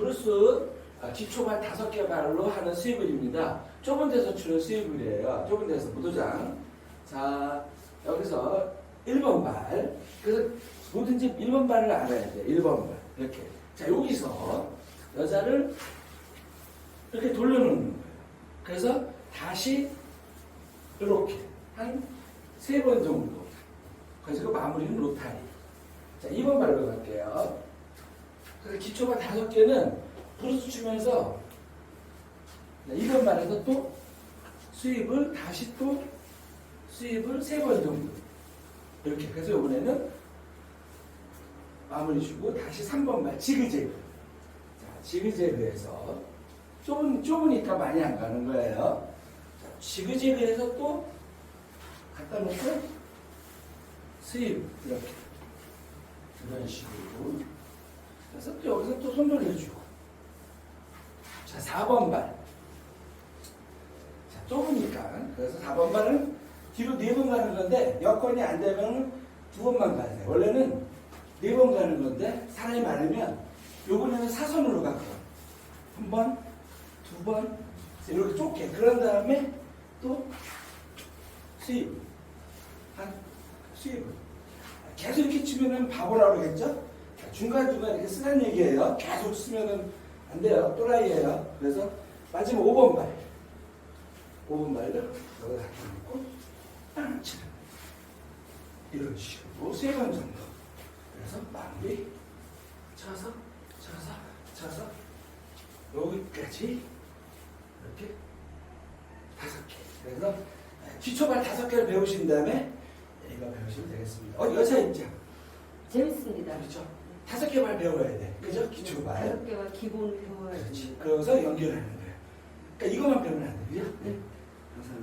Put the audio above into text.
브루스 아, 기초발 다섯 개 발로 하는 스위블입니다. 좁은 데서 추는 스위블이에요. 좁은 데서 무도장. 자, 여기서 1번 발. 그래서 뭐든지 1번 발을 알아야 돼. 1번 발. 이렇게. 자, 여기서 여자를 이렇게 돌려놓는 거예요. 그래서 다시 이렇게 한 세 번 정도. 그래서 그 마무리는 로타리. 자, 2번 발로 갈게요. 그래서 기초가 다섯 개는 브루스 추면서 2번 발에서 또 수입을 다시 또 수입을 세 번 정도. 이렇게. 그래서 이번에는 마무리 주고 다시 3번 발 지그재그. 자, 지그재그에서 좁은, 좁으니까 많이 안 가는 거예요. 자, 지그재그에서 또 갖다 놓고 수입 이렇게 이런 식으로 그래서 또 여기서 또 손을 해주고. 자 4번 발. 자, 좁으니까 그래서 4번 발은 뒤로 4번 가는 건데 여건이 안 되면 두 번만 가세요. 원래는 4번 가는 건데 사람이 많으면 요번에는 사선으로 가거든. 한 번, 두 번, 이렇게 좁게. 그런 다음에 또 수입 한 수입을 계속 이렇게 치면은 바보라고 그러겠죠? 중간중간 이렇게 쓰는 얘기예요. 계속 쓰면은 안 돼요. 또라이예요. 그래서 마지막 5번 발. 5번 발을 여기 갖다 놓고 땅 치는 이런 식으로 세 번 정도. 그래서 마무리 쳐서 쳐서 쳐서 여기까지 이렇게 다섯 개. 그래서 기초발 다섯 개를 배우신 다음에 이거 배우시면 되겠습니다. 어, 여자 입장. 재밌습니다. 그렇죠. 다섯 개만 배워야 돼. 그죠? 기초발. 다섯 개가 기본 배워야지. 그렇지. 그래서 연결하는 거야. 그러니까 이것만 배우면 안 돼. 그죠? 네.